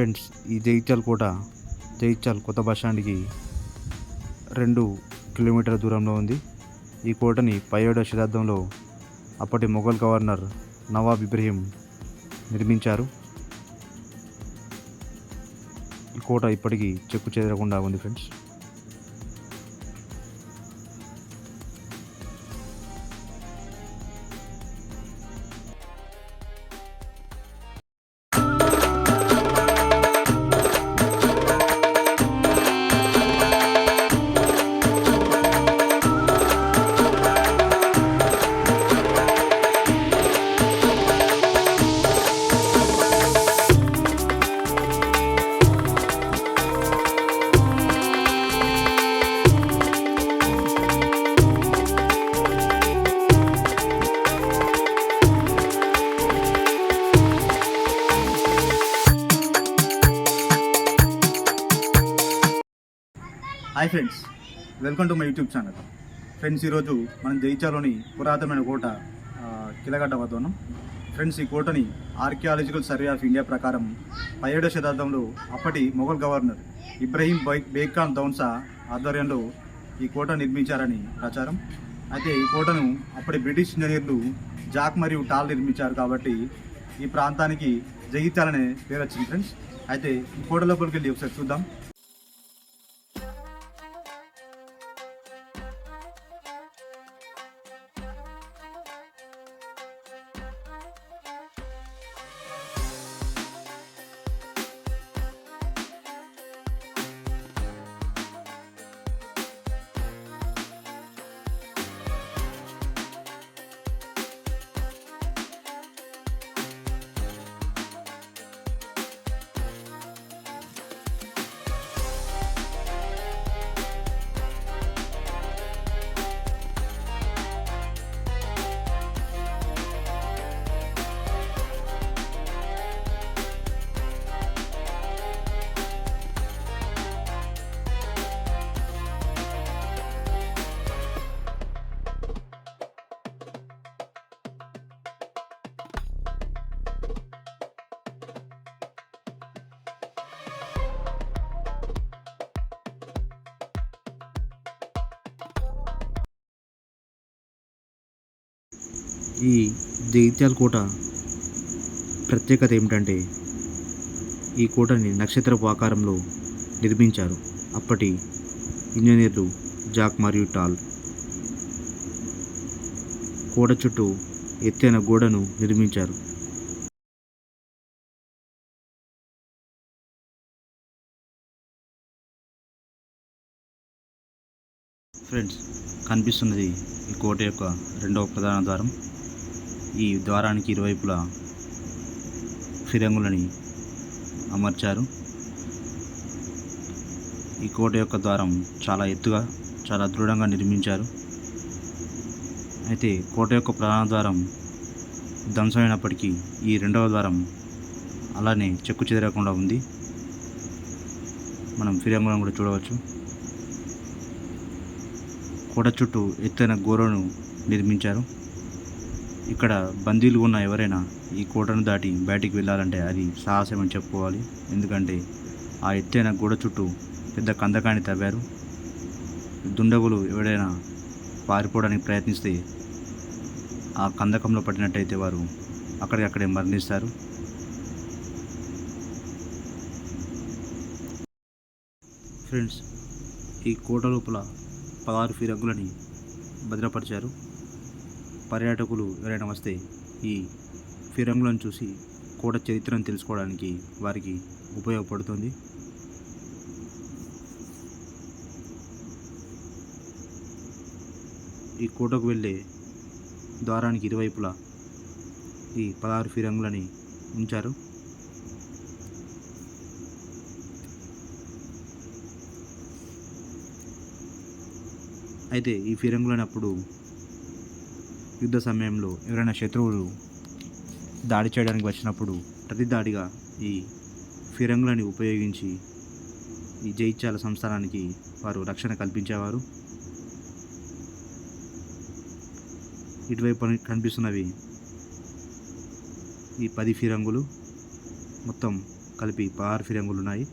Friends ఈ జైత్యాల కోట జైత్యాల్ కొత్త bus స్టాండ్కి రెండు కిలోమీటర్ల దూరంలో ఉంది. ఈ కోటని పదిహేడవ శతాబ్దంలో అప్పటి మొఘల్ గవర్నర్ నవాబ్ ఇబ్రహీం నిర్మించారు. ఈ కోట ఇప్పటికీ చెక్కు చెదరకుండా ఉంది friends. Hi friends welcome to my YouTube channel. Friends ఈరోజు మనం జైచాలోని పురాతనమైన కోట కిలగడ్డ వద్ద ఉన్నాం ఫ్రెండ్స్ ఈ కోటని ఆర్కియాలజికల్ సర్వే ఆఫ్ ఇండియా ప్రకారం పదిహేడవ శతాబ్దంలో అప్పటి మొఘల్ గవర్నర్ ఇబ్రహీం బై బేగ్ఖాన్ దౌన్సా ఆధ్వర్యంలో ఈ కోట నిర్మించారని ప్రచారం. అయితే ఈ కోటను అప్పటి బ్రిటిష్ ఇంజనీర్లు జాక్ మరియు టాల్ నిర్మించారు కాబట్టి ఈ ప్రాంతానికి జగిత్యాలనే పేరు వచ్చింది ఫ్రెండ్స్. అయితే ఈ కోట లోపలికి వెళ్ళి ఒకసారి చూద్దాం. ఈ జగిత్యాల కోట ప్రత్యేకత ఏమిటంటే ఈ కోటని నక్షత్రపు ఆకారంలో నిర్మించారు అప్పటి ఇంజనీర్లు జాక్ మరియు టాల్. కోట చుట్టూ ఎత్తైన గోడను నిర్మించారు. ఫ్రెండ్స్ కనిపిస్తున్నది ఈ కోట యొక్క రెండవ ప్రధాన ద్వారం. ఈ ద్వారానికి ఇరువైపులా ఫిరంగులని అమర్చారు. ఈ కోట యొక్క ద్వారం చాలా ఎత్తుగా చాలా దృఢంగా నిర్మించారు. అయితే కోట యొక్క ప్రధాన ద్వారం ధ్వంసమైనప్పటికీ ఈ రెండవ ద్వారం అలానే చెక్కు చెదరకుండా ఉంది. మనం ఫిరంగులను కూడా చూడవచ్చు. కోట చుట్టూ ఎత్తైన గోరను నిర్మించారు. ఇక్కడ బందీలు ఉన్న ఎవరైనా ఈ కోటను దాటి బయటికి వెళ్ళాలంటే అది సాహసం అని చెప్పుకోవాలి. ఎందుకంటే ఆ ఎత్తైన గోడ చుట్టూ పెద్ద కందకాన్ని తవ్వారు. దుండగులు ఎవరైనా పారిపోవడానికి ప్రయత్నిస్తే ఆ కందకంలో పడినట్టయితే వారు అక్కడికక్కడే మరణిస్తారు. ఫ్రెండ్స్ ఈ కోట లోపల పదహారు ఫిరంగులని భద్రపరిచారు. పర్యాటకులు ఎవరైనా వస్తే ఈ ఫిరంగులను చూసి కోట చరిత్రను తెలుసుకోవడానికి వారికి ఉపయోగపడుతుంది. ఈ కోటకు వెళ్ళే ద్వారానికి ఇరువైపులా ఈ పదహారు ఫిరంగులని ఉంచారు. అయితే ఈ ఫిరంగులని అప్పుడు యుద్ధ సమయంలో ఎవరైనా శత్రువులు దాడి చేయడానికి వచ్చినప్పుడు ప్రతి దాడిగా ఈ ఫిరంగులని ఉపయోగించి ఈ జైత్యాల సంస్థానానికి వారు రక్షణ కల్పించేవారు. ఇటువైపు కనిపిస్తున్నవి ఈ పది ఫిరంగులు. మొత్తం కలిపి పదహారు ఫిరంగులు ఉన్నాయి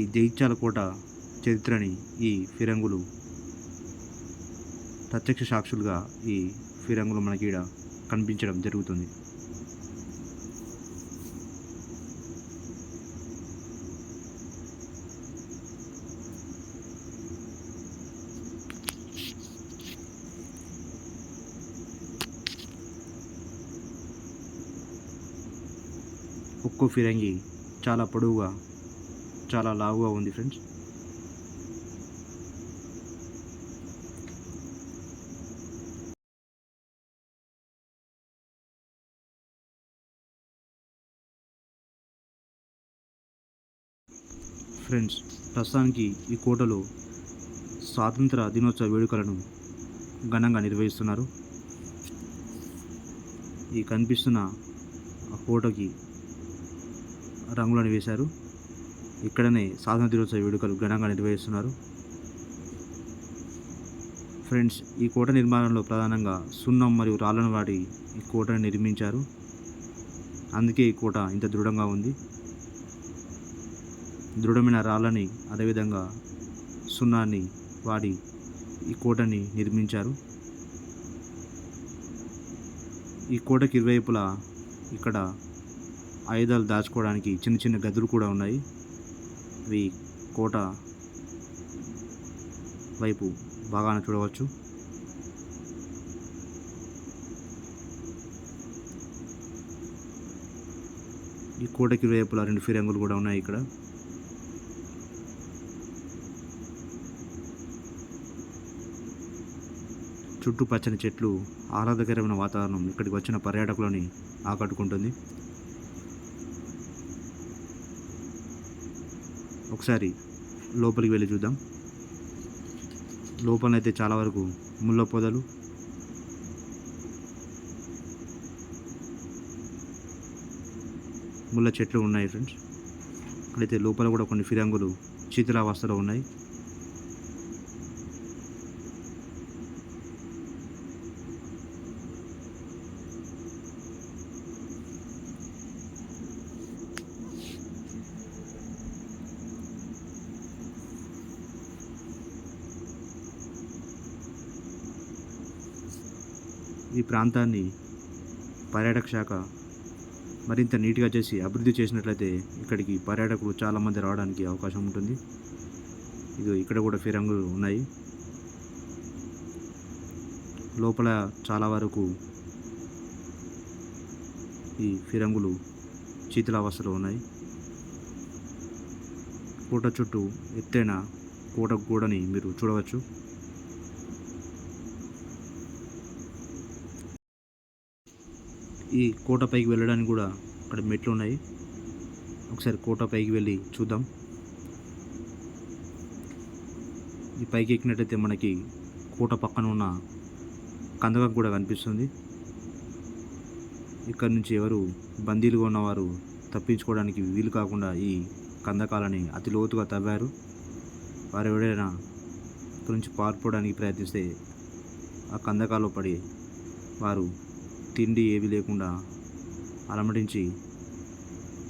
ఈ జైత్యాల కోట చరిత్రని ఈ ఫిరంగులు ప్రత్యక్ష సాక్షులుగా ఈ ఫిరంగులు మనకి ఈడ కనిపించడం జరుగుతుంది. ఒక్కో ఫిరంగి చాలా పొడవుగా చాలా లావుగా ఉంది ఫ్రెండ్స్ ఫ్రెండ్స్ ప్రస్తుతానికి ఈ కోటలో స్వాతంత్ర దినోత్సవ వేడుకలను ఘనంగా నిర్వహిస్తున్నారు. ఈ కనిపిస్తున్న ఆ కోటకి రంగులను వేశారు. ఇక్కడనే స్వాతంత్ర దినోత్సవ వేడుకలు ఘనంగా నిర్వహిస్తున్నారు. ఫ్రెండ్స్ ఈ కోట నిర్మాణంలో ప్రధానంగా సున్నం మరియు రాళ్ళను వాడి ఈ కోటను నిర్మించారు. అందుకే ఈ కోట ఇంత దృఢంగా ఉంది. దృఢమైన రాళ్ళని అదేవిధంగా సున్నాన్ని వాడి ఈ కోటని నిర్మించారు. ఈ కోటకి ఇరువైపులా ఇక్కడ ఆయుధాలు దాచుకోవడానికి చిన్న చిన్న గదులు కూడా ఉన్నాయి. ఇవి కోట వైపు బాగానే చూడవచ్చు. ఈ కోటకి ఇరువైపులా రెండు ఫిరంగులు కూడా ఉన్నాయి ఇక్కడ. చుట్టూ పచ్చని చెట్లు ఆహ్లాదకరమైన వాతావరణం ఇక్కడికి వచ్చిన పర్యాటకులని ఆకట్టుకుంటుంది. ఒకసారి లోపలికి వెళ్ళి చూద్దాం. లోపలైతే చాలా వరకు ముళ్ళ పొదలు. ముళ్ళ చెట్లు ఉన్నాయి ఫ్రెండ్స్ ఇక్కడైతే లోపల కూడా కొన్ని ఫిరంగులు శీతలావస్థలో ఉన్నాయి. ఈ ప్రాంతాన్ని పర్యాటక శాఖ మరింత నీట్గా చేసి అభివృద్ధి చేసినట్లయితే ఇక్కడికి పర్యాటకులు చాలామంది రావడానికి అవకాశం ఉంటుంది. ఇది ఇక్కడ కూడా ఫిరంగులు ఉన్నాయి. లోపల చాలా వరకు ఈ ఫిరంగులు శీతలావస్థలో ఉన్నాయి. కోట చుట్టూ ఎత్తైన కోట గోడని మీరు చూడవచ్చు. ఈ కోట పైకి వెళ్ళడానికి కూడా అక్కడ మెట్లు ఉన్నాయి. ఒకసారి కోట పైకి వెళ్ళి చూద్దాం. ఈ పైకి ఎక్కినట్టయితే మనకి కోట పక్కన ఉన్న కందకం కూడా కనిపిస్తుంది. ఇక్కడ నుంచి ఎవరు బందీలుగా ఉన్నవారు తప్పించుకోవడానికి వీలు కాకుండా ఈ కందకాలని అతి లోతుగా తవ్వారు. వారు ఎవరైనా ఇక్కడ నుంచి పారిపోవడానికి ప్రయత్నిస్తే ఆ కందకాలో పడి వారు తిండి ఏవి లేకుండా అలమటించి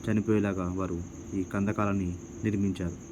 చనిపోయేలాగా వారు ఈ కందకాలని నిర్మించారు.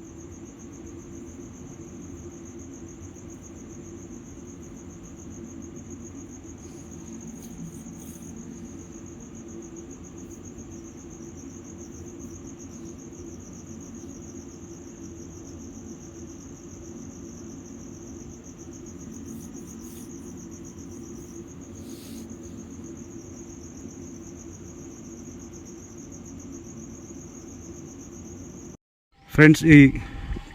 ఫ్రెండ్స్ ఈ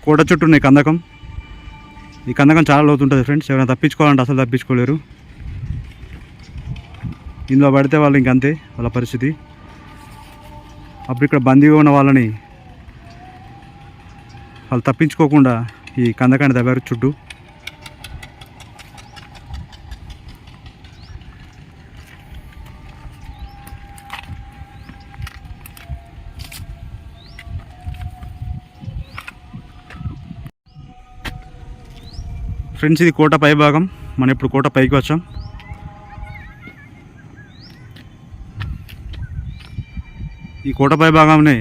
కోట చుట్టూ ఉన్నాయి కందకం. ఈ కందకం చాలా లోతుంటుంది ఫ్రెండ్స్ ఎవరైనా తప్పించుకోవాలంటే అసలు తప్పించుకోలేరు. ఇందులో పడితే వాళ్ళు ఇంకంతే వాళ్ళ పరిస్థితి. అప్పుడు ఇక్కడ బందీగా ఉన్న వాళ్ళని వాళ్ళు తప్పించుకోకుండా ఈ కందకాన్ని తవ్వారు చుట్టూ ఫ్రెండ్స్ ఇది కోట పై భాగం. మనం ఇప్పుడు కోట పైకి వచ్చాం. ఈ కోట పై భాగంని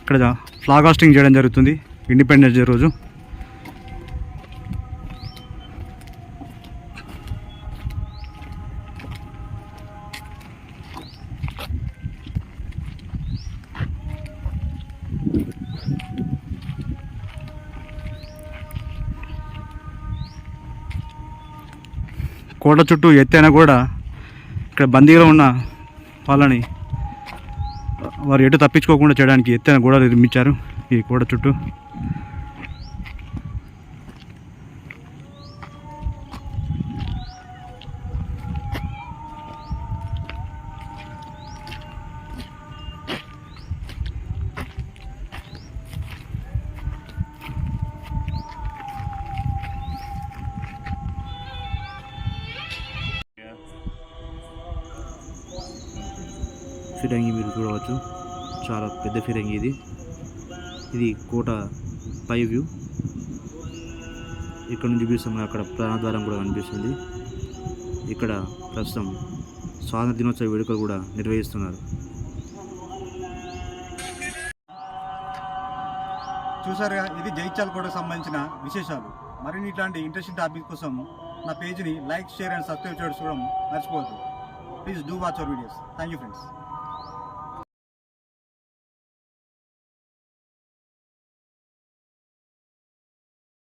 ఇక్కడ ఫ్లాగ్ హాస్టింగ్ చేయడం జరుగుతుంది. ఇండిపెండెన్స్ డే రోజు. కోట చుట్టూ ఎత్తైన కూడా ఇక్కడ బందీలో ఉన్న వాళ్ళని వారు ఎటు తప్పించుకోకుండా చేయడానికి ఎత్తైన గోడలు నిర్మించారు ఈ గోడ చుట్టూ. ఫిరంగి మీరు చూడవచ్చు. చాలా పెద్ద ఫిరంగి ఇది. ఇది కోట పై వ్యూ. ఇక్కడ నుంచి చూపిస్తాం అక్కడ ప్రాణద్వారం కూడా కనిపిస్తుంది. ఇక్కడ ప్రస్తుతం స్వాతంత్ర దినోత్సవ వేడుకలు కూడా నిర్వహిస్తున్నారు. చూసారుగా ఇది జైచాల్ కోటకు సంబంధించిన విశేషాలు. మరిన్ని ఇట్లాంటి ఇంట్రెస్టింగ్ టాపిక్ కోసం నా పేజ్ని లైక్ షేర్ అండ్ సబ్స్క్రైబ్ చేయడం మర్చిపోవద్దు. Please do watch our videos thank you friends